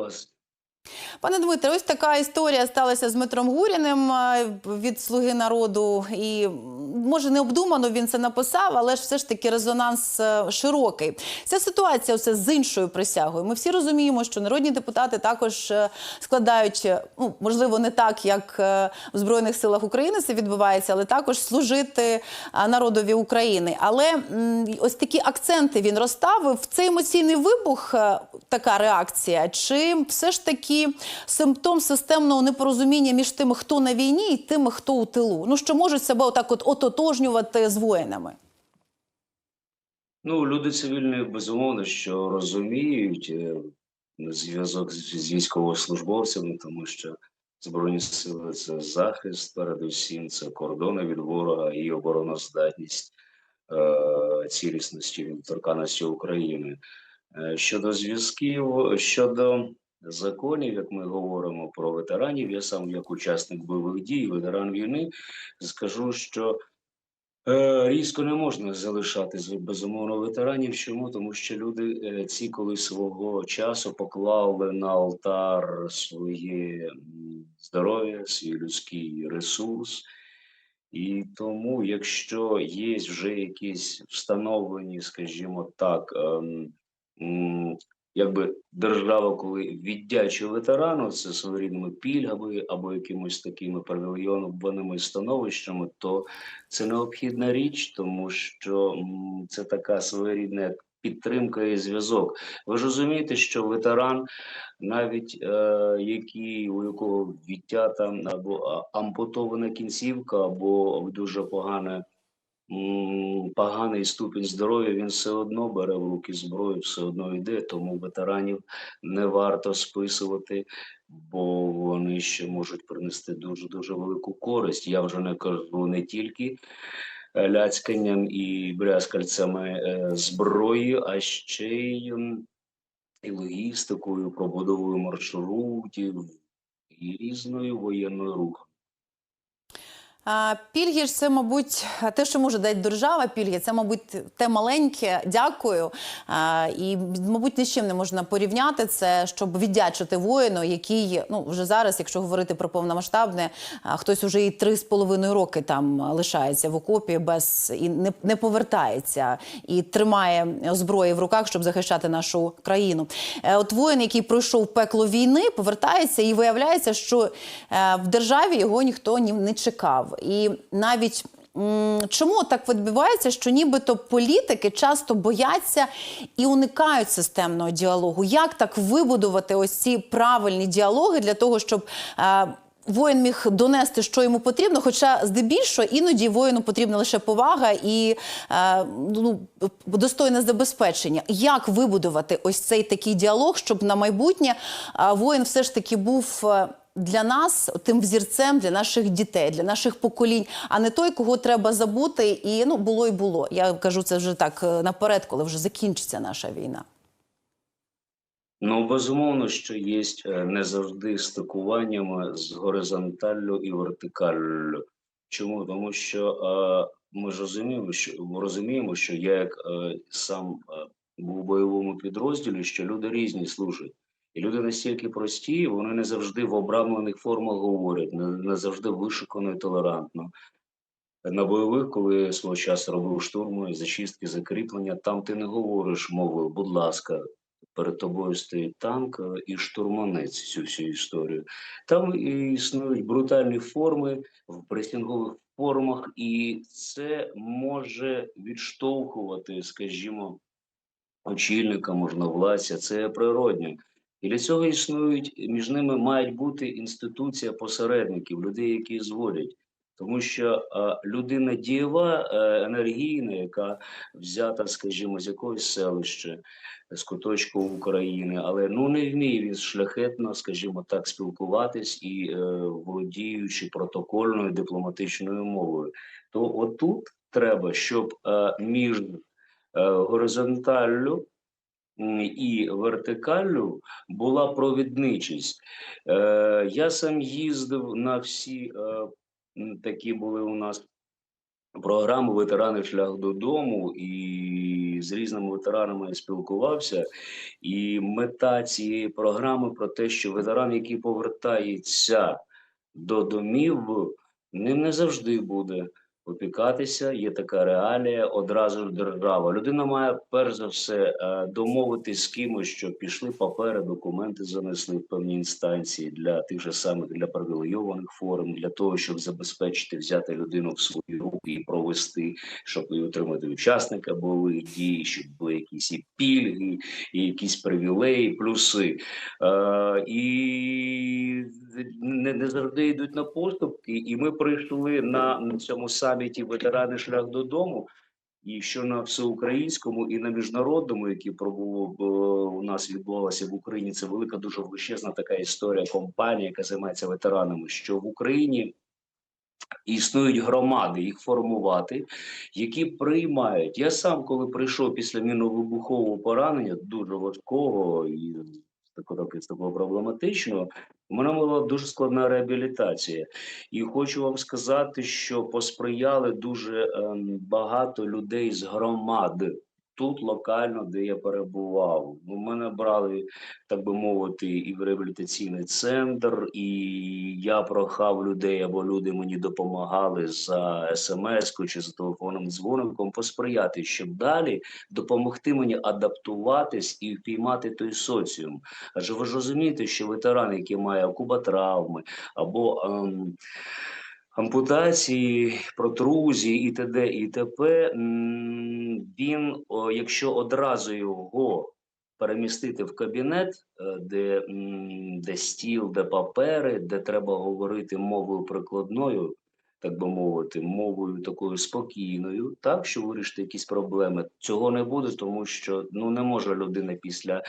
вас. Пане Дмитре, ось така історія сталася з Дмитром Гуріним е, від Слуги народу. І може не обдумано він це написав, але ж все ж таки резонанс е, широкий. Ця ситуація все з іншою присягою. Ми всі розуміємо, що народні депутати також е, складають, ну можливо, не так, як в Збройних силах України це відбувається, але також служити народові України. Але ось такі акценти він розставив. Цей емоційний вибух, така реакція, чи все ж таки симптом системного непорозуміння між тими, хто на війні, і тими, хто у тилу? Ну що можуть себе отак от ототожнювати з воїнами? Ну, люди цивільні, безумовно, що розуміють е, зв'язок з, військовослужбовцями, тому що Збройні сили це захист, передусім, це кордони від ворога і обороноздатність е, цілісності, недоторканності України. Е, щодо зв'язків, щодо законів, як ми говоримо про ветеранів, я сам як учасник бойових дій, ветеран війни, скажу, що Е, Різко не можна залишати безумовно ветеранів. Чому? Тому що люди е, ці коли свого часу поклали на алтар своє здоров'я, свій людський ресурс. І тому, якщо є вже якісь встановлені, скажімо так, ем, якби держава, коли віддячує ветерану, це своєрідними пільгами або якимось такими привілейованими становищами, то це необхідна річ, тому що це така своєрідна підтримка і зв'язок. Ви ж розумієте, що ветеран, навіть е, який, у якого відтята або ампутована кінцівка, або дуже погане. Поганий ступінь здоров'я, він все одно бере в руки зброю, все одно йде. Тому ветеранів не варто списувати, бо вони ще можуть принести дуже дуже велику користь. Я вже не кажу не тільки е, ляцьканням і брязкальцями е, зброї, а ще й, і логістикою, пробудовою маршрутів і різною воєнною рухом. Пільги ж це, мабуть, те, що може дати держава. Пільги, це, мабуть, те маленьке. Дякую. І, мабуть, ні з чим не можна порівняти це, щоб віддячити воїну, який ну вже зараз, якщо говорити про повномасштабне, хтось уже і три з половиною роки там лишається в окопі без і не, не повертається і тримає зброї в руках, щоб захищати нашу країну. Е, От воїн, який пройшов пекло війни, повертається і виявляється, що е, в державі його ніхто ні не чекав. І навіть чому так відбувається, що нібито політики часто бояться і уникають системного діалогу? Як так вибудувати ось ці правильні діалоги для того, щоб е, Воїн міг донести, що йому потрібно, хоча здебільшого іноді воїну потрібна лише повага і е, ну, достойне забезпечення. Як вибудувати ось цей такий діалог, щоб на майбутнє е, воїн все ж таки був е, для нас тим взірцем для наших дітей, для наших поколінь, а не той, кого треба забути, і ну було і було. Я кажу це вже так е, наперед, коли вже закінчиться наша війна. Ну, безумовно, що є не завжди стикуваннями з горизонталлю і вертикаллю. Чому? Тому що е, ми ж розуміємо, що ми розуміємо, що я як е, сам е, був у бойовому підрозділі, що люди різні служать. І люди настільки прості, вони не завжди в обрамлених формах говорять, не, не завжди вишукано і толерантно. На бойових, коли я свого часу робив штурми, зачистки, закріплення, там ти не говориш мовою, будь ласка, перед тобою стоїть танк е, і штурманець цю всю історію. Там і існують брутальні форми в пресінгових формах, і це може відштовхувати, скажімо, очільника, можновладця, це природньо. І для цього існують між ними мають бути інституція посередників, людей, які зводять. Тому що е, людина дієва, е, енергійна, яка взята, скажімо, з якогось селища, з куточку України, але ну не вміє він шляхетно, скажімо так, спілкуватись і е, володіючи протокольною дипломатичною мовою. То отут треба, щоб е, між е, горизонталлю і вертикаллю була провідничість. Е, я сам їздив на всі е, такі були у нас програму Ветерани шлях додому і з різними ветеранами я спілкувався. І мета цієї програми про те, що ветеран, який повертається до домів, ним не завжди буде опікатися. Є така реалія одразу ж держава. Людина має перш за все е, домовитись з кимось, що пішли папери, документи занесли в певні інстанції для тих же самих для привілейованих форм, для того, щоб забезпечити взяти людину в свої руки і провести, щоб і отримати учасника бойових дій, щоб були якісь і пільги, і якісь привілеї, плюси. Е, і не, не завжди йдуть на поступки. І ми прийшли на, на цьому саміті ветерани шлях додому. І що на всеукраїнському і на міжнародному, який пробував е, у нас відбувалося в Україні, це велика дуже величезна така історія компанія, яка займається ветеранами. Що в Україні існують громади, їх формувати, які приймають. Я сам, коли прийшов після міновибухового поранення, дуже важкого і такого, було проблематично. у мене була дуже складна реабілітація. І хочу вам сказати, що посприяли дуже ем, багато людей з громад. Тут локально, де я перебував, у мене брали, так би мовити, і в реабілітаційний центр, і я прохав людей, або люди мені допомагали за смс-ку чи за телефонним дзвоником посприяти, щоб далі допомогти мені адаптуватись і впіймати той соціум. Адже ви ж розумієте, що ветеран, який має куботравми або ем, ампутації, протрузії і т.д. і т.п., він, якщо одразу його перемістити в кабінет, е, де, де стіл, де папери, де треба говорити мовою прикладною, так би мовити, мовою такою спокійною, так що вирішити якісь проблеми. Цього не буде, тому що ну не може людина після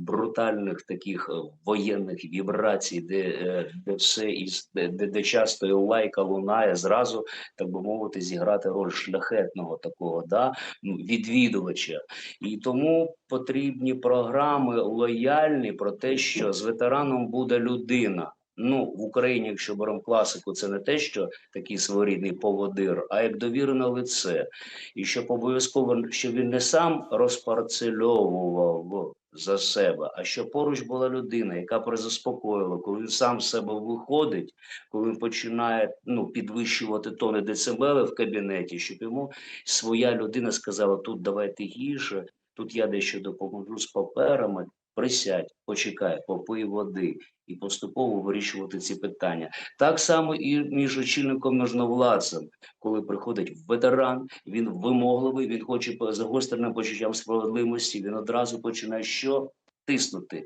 брутальних таких е, воєнних вібрацій, де, е, де все із де, де, часто лайка лунає, зразу так би мовити, зіграти роль шляхетного такого да ну, відвідувача. І тому потрібні програми лояльні про те, що з ветераном буде людина. Ну, в Україні, якщо беремо класику, це не те, що такий своєрідний поводир, а як довірене лице. І щоб обов'язково, щоб він не сам розпарцельовував за себе, а що поруч була людина, яка призаспокоїла, коли він сам з себе виходить, коли він починає ну, підвищувати тони децибели в кабінеті, щоб йому своя людина сказала: тут давайте гірше, тут я дещо допоможу з паперами. Присядь, почекай, попий води і поступово вирішувати ці питання. Так само і між очільником можновладцем, коли приходить ветеран, він вимогливий, він хоче загостреним почуттям справедливості. Він одразу починає що тиснути.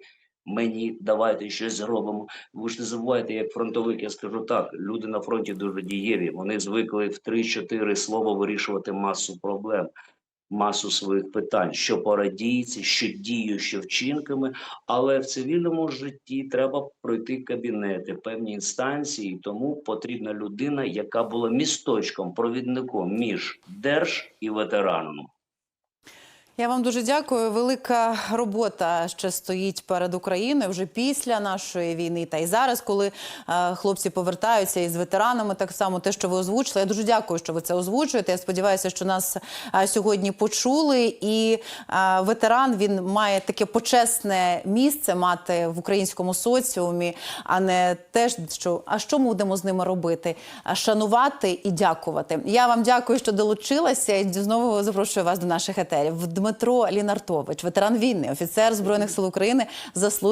Мені давайте щось зробимо. Ви ж не забувайте, як фронтовик, я скажу так: люди на фронті дуже дієві. Вони звикли в 3-4 слова вирішувати масу проблем масу своїх питань, що по дійці, що дію, що вчинками, але в цивільному житті треба пройти кабінети, певні інстанції, тому потрібна людина, яка була місточком, провідником між держ і ветераном. Я вам дуже дякую. Велика робота ще стоїть перед Україною вже після нашої війни. Та й зараз, коли е, хлопці повертаються із ветеранами, так само те, що ви озвучили. Я дуже дякую, що ви це озвучуєте. Я сподіваюся, що нас е, сьогодні почули. І е, ветеран він має таке почесне місце мати в українському соціумі, а не те, що а що ми будемо з ними робити? Шанувати і дякувати. Я вам дякую, що долучилася. І знову запрошую вас до наших етерів. Дмитро Лінартович, ветеран війни, офіцер збройних сил України, заслужений